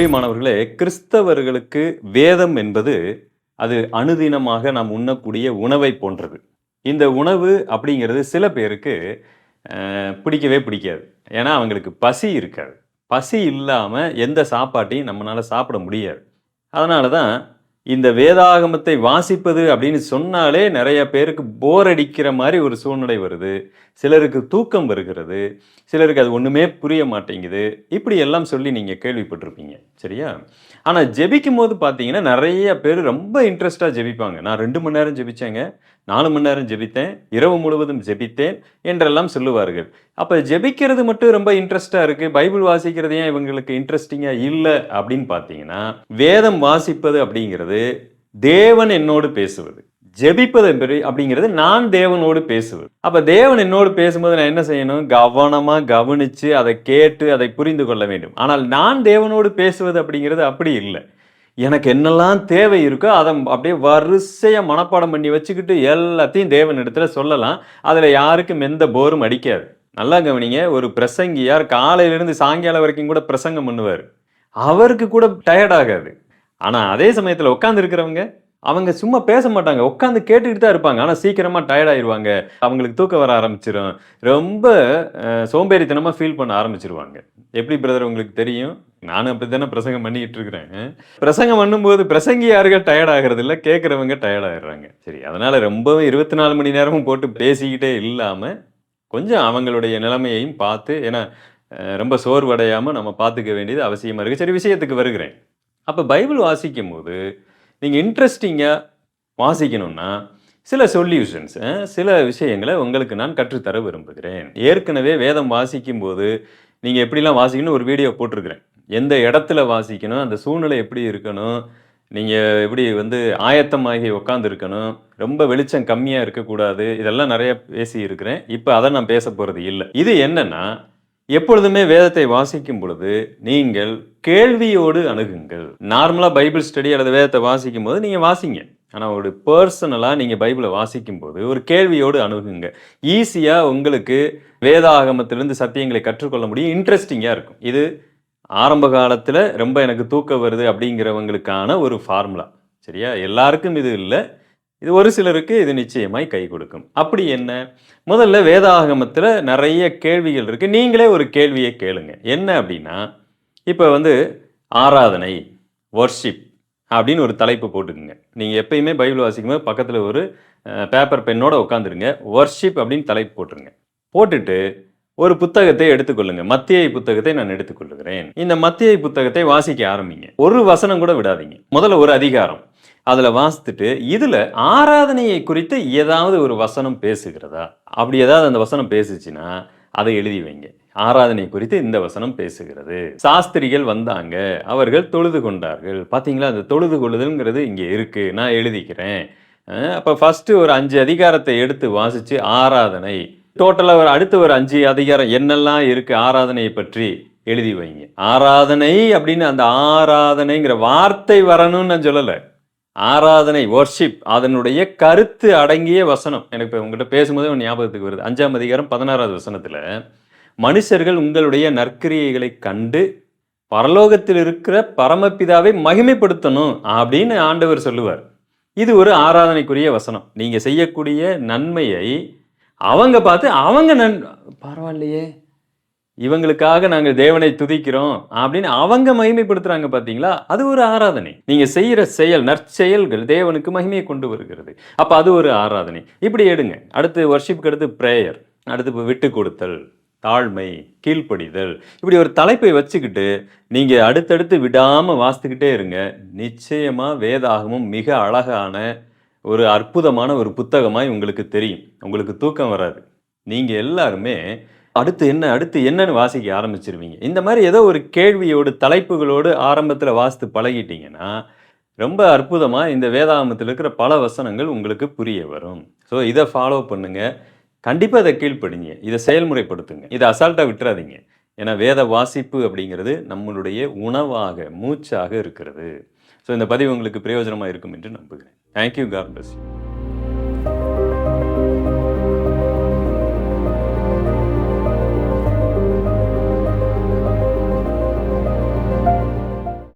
பிரியமானவர்களே கிறிஸ்தவர்களுக்கு வேதம் என்பது அது அனுதினமாக நாம் உண்ணக்கூடிய உணவை போன்றது. இந்த உணவு அப்படிங்கிறது சில பேருக்கு பிடிக்கவே பிடிக்காது. ஏன்னா அவங்களுக்கு பசி இருக்காது. பசி இல்லாமல் எந்த சாப்பாட்டையும் நம்மளால் சாப்பிட முடியாது. அதனால தான் இந்த வேதாகமத்தை வாசிப்பது அப்படின்னு சொன்னாலே நிறைய பேருக்கு போர் அடிக்கிற மாதிரி ஒரு சூழ்நிலை வருது. சிலருக்கு தூக்கம் வருகிறது. சிலருக்கு அது ஒன்றுமே புரிய மாட்டேங்குது. இப்படி எல்லாம் சொல்லி நீங்கள் கேள்விப்பட்டிருப்பீங்க. சரியா? ஆனால் ஜெபிக்கும் போது பார்த்தீங்கன்னா நிறைய பேர் ரொம்ப இன்ட்ரெஸ்டாக ஜெபிப்பாங்க. நான் ரெண்டு மணி நேரம் ஜெபிச்சேங்க நாலு மணி நேரம் ஜெபித்தேன் இரவு முழுவதும் ஜெபித்தேன் என்றெல்லாம் சொல்லுவார்கள். அப்போ ஜெபிக்கிறது மட்டும் ரொம்ப இன்ட்ரெஸ்டாக இருக்குது பைபிள் வாசிக்கிறது ஏன் இவங்களுக்கு இன்ட்ரெஸ்டிங்காக இல்லை அப்படின்னு பார்த்தீங்கன்னா வேதம் வாசிப்பது அப்படிங்கிறது தேவன் என்னோடு பேசுவது. ஜெபிப்பது என்பது அப்படிங்கிறது நான் தேவனோடு பேசுவது. அப்ப தேவன் என்னோடு பேசும்போது நான் என்ன செய்யணும்? கவனமா கவனிச்சு அதை கேட்டு அதை புரிந்து கொள்ள வேண்டும். ஆனால் நான் தேவனோடு பேசுவது அப்படிங்கிறது அப்படி இல்லை. எனக்கு என்னெல்லாம் தேவை இருக்கோ அதை அப்படியே வரிசையை மனப்பாடம் பண்ணி வச்சுக்கிட்டு எல்லாத்தையும் தேவன் இடத்துல சொல்லலாம். அதில் யாருக்கும் எந்த போரும் அடிக்காது. நல்லா கவனிங்க ஒரு பிரசங்கியார் காலையிலேருந்து சாயங்காலம் வரைக்கும் கூட பிரசங்கம் பண்ணுவார். அவருக்கு கூட டயர்ட் ஆகாது. ஆனால் அதே சமயத்தில் உட்காந்து இருக்கிறவங்க அவங்க சும்மா பேச மாட்டாங்க உட்காந்து கேட்டுக்கிட்டு தான் இருப்பாங்க. ஆனால் சீக்கிரமாக டயர்டாயிருவாங்க அவங்களுக்கு தூக்கம் வர ஆரம்பிச்சிடும் ரொம்ப சோம்பேறித்தனமாக ஃபீல் பண்ண ஆரம்பிச்சிருவாங்க. எப்படி பிரதர் உங்களுக்கு தெரியும்? நானும் அப்படி தானே பிரசங்கம் பண்ணிக்கிட்டு இருக்கிறேன். பிரசங்கம் பண்ணும்போது பிரசங்கியார்கள் டயர்ட் ஆகிறது இல்லை கேட்குறவங்க டயர்ட் ஆகிடுறாங்க சரி அதனால் ரொம்பவும் இருபத்தி நாலு மணி நேரமும் போட்டு பேசிக்கிட்டே இல்லாமல் கொஞ்சம் அவங்களுடைய நிலைமையையும் பார்த்து ஏன்னா ரொம்ப சோர்வடையாமல் நம்ம பார்த்துக்க வேண்டியது அவசியமாக இருக்குது சரி விஷயத்துக்கு வருகிறேன். அப்போ பைபிள் வாசிக்கும் போது நீங்கள் இன்ட்ரெஸ்டிங்காக வாசிக்கணும்னா சில சொல்யூஷன்ஸ் சில விஷயங்களை உங்களுக்கு நான் கற்றுத்தர விரும்புகிறேன். ஏற்கனவே வேதம் வாசிக்கும் போது நீங்கள் எப்படிலாம் வாசிக்கணும் ஒரு வீடியோ போட்டிருக்கிறேன். எந்த இடத்துல வாசிக்கணும் அந்த சூழ்நிலை எப்படி இருக்கணும் நீங்கள் எப்படி வந்து ஆயத்தமாகி உட்காந்துருக்கணும் ரொம்ப வெளிச்சம் கம்மியாக இருக்கக்கூடாது இதெல்லாம் நிறைய பேசி இருக்கிறேன் இப்போ அதை நான் பேச போகிறது இல்லை. இது என்னென்னா எப்பொழுதுமே வேதத்தை வாசிக்கும் பொழுது நீங்கள் கேள்வியோடு அணுகுங்கள். நார்மலாக பைபிள் ஸ்டடி அல்லது வேதத்தை வாசிக்கும் போது நீங்கள் வாசிங்க. ஆனால் ஒரு பர்சனலாக நீங்கள் பைபிளை வாசிக்கும் போது ஒரு கேள்வியோடு அணுகுங்க ஈஸியாக உங்களுக்கு வேதாகமத்திலிருந்து சத்தியங்களை கற்றுக்கொள்ள முடியும். இன்ட்ரெஸ்டிங்காக இருக்கும். இது ஆரம்ப காலத்தில் ரொம்ப எனக்கு தூக்கம் வருது அப்படிங்கிறவங்களுக்கான ஒரு ஃபார்முலா சரியா? எல்லாருக்கும் இது இல்லை. இது ஒரு சிலருக்கு இது நிச்சயமாய் கை கொடுக்கும். அப்படி என்ன? முதல்ல வேதாகமத்தில் நிறைய கேள்விகள் இருக்குது நீங்களே ஒரு கேள்வியை கேளுங்க. என்ன அப்படின்னா இப்போ வந்து ஆராதனை ஒர்ஷிப் அப்படின்னு ஒரு தலைப்பு போட்டுக்குங்க. நீங்கள் எப்பயுமே பைபிள் வாசிக்கும்போது பக்கத்தில் ஒரு பேப்பர் பென்னோட உட்காந்துருங்க ஒர்ஷிப் அப்படின்னு தலைப்பு போட்டுருங்க. போட்டுட்டு ஒரு புத்தகத்தை எடுத்துக்கொள்ளுங்க. மத்தியை புத்தகத்தை நான் எடுத்துக்கொள்ளுகிறேன் இந்த மத்தியை புத்தகத்தை வாசிக்க ஆரம்பிங்க. ஒரு வசனம் கூட விடாதீங்க. முதல்ல ஒரு அதிகாரம். அதில் வாசித்துட்டு இதில் ஆராதனையை குறித்து ஏதாவது ஒரு வசனம் பேசுகிறதா? அப்படி ஏதாவது அந்த வசனம் பேசுச்சுன்னா அதை எழுதி வைங்க. ஆராதனை குறித்து இந்த வசனம் பேசுகிறது. சாஸ்திரிகள் வந்தாங்க அவர்கள் தொழுது கொண்டார்கள். பார்த்தீங்களா அந்த தொழுது கொள்ளுதல்ங்கிறது இங்கே இருக்கு. நான் எழுதிக்கிறேன். அப்போ ஃபஸ்ட்டு ஒரு அஞ்சு அதிகாரத்தை எடுத்து வாசித்து ஆராதனை. டோட்டலாக ஒரு அடுத்த ஒரு அஞ்சு அதிகாரம் என்னெல்லாம் இருக்குது ஆராதனையை பற்றி எழுதி வைங்க. ஆராதனை அப்படின்னு அந்த ஆராதனைங்கிற வார்த்தை வரணும்னு நான் சொல்லலை. ஆராதனை ஒர்ஷிப் அதனுடைய கருத்து அடங்கிய வசனம். எனக்கு இப்போ உங்ககிட்ட பேசும்போது ஞாபகத்துக்கு வருது. அஞ்சாம் அதிகாரம் பதினாறாவது வசனத்தில் மனுஷர்கள் உங்களுடைய நற்கிரியைகளை கண்டு பரலோகத்தில் இருக்கிற பரமபிதாவை மகிமைப்படுத்தணும் அப்படின்னு ஆண்டவர் சொல்லுவார். இது ஒரு ஆராதனைக்குரிய வசனம். நீங்கள் செய்யக்கூடிய நன்மையை அவங்க பார்த்து அவங்க நன் பரவாயில்லையே இவங்களுக்காக நாங்கள் தேவனை துதிக்கிறோம் அப்படின்னு அவங்க மகிமைப்படுத்துறாங்க பார்த்தீங்களா? அது ஒரு ஆராதனை. நீங்கள் செய்கிற செயல் நற்செயல்கள் தேவனுக்கு மகிமையை கொண்டு வருகிறது. அப்போ அது ஒரு ஆராதனை. இப்படி எடுங்க. அடுத்து ஒர்ஷிப்க்கு அடுத்து ப்ரேயர் அடுத்து விட்டு கொடுத்தல். தாழ்மை கீழ்ப்படிதல். இப்படி ஒரு தலைப்பை வச்சுக்கிட்டு நீங்கள் அடுத்தடுத்து விடாமல் வாசித்துக்கிட்டே இருங்க. நிச்சயமாக வேதாகமும் மிக அழகான ஒரு அற்புதமான ஒரு புத்தகமாய் உங்களுக்கு தெரியும். உங்களுக்கு தூக்கம் வராது. நீங்கள் எல்லாருமே அடுத்து என்ன அடுத்து என்னன்னு வாசிக்க ஆரம்பிச்சிருவீங்க. இந்த மாதிரி ஏதோ ஒரு கேள்வியோடு தலைப்புகளோடு ஆரம்பத்தில் வாசித்து பழகிட்டீங்கன்னா ரொம்ப அற்புதமாக இந்த வேதாகமத்தில் இருக்கிற பல வசனங்கள் உங்களுக்கு புரிய வரும். ஸோ இதை ஃபாலோ பண்ணுங்கள் கண்டிப்பாக இதை கீழ்ப்படிங்க. இதை செயல்முறைப்படுத்துங்க. இதை அசால்ட்டாக விட்டுறாதீங்க. ஏன்னா வேத வாசிப்பு அப்படிங்கிறது நம்மளுடைய உணவாக மூச்சாக இருக்கிறது. ஸோ இந்த பதிவு உங்களுக்கு பிரயோஜனமாக இருக்கும் என்று நம்புகிறேன். Thank you God bless you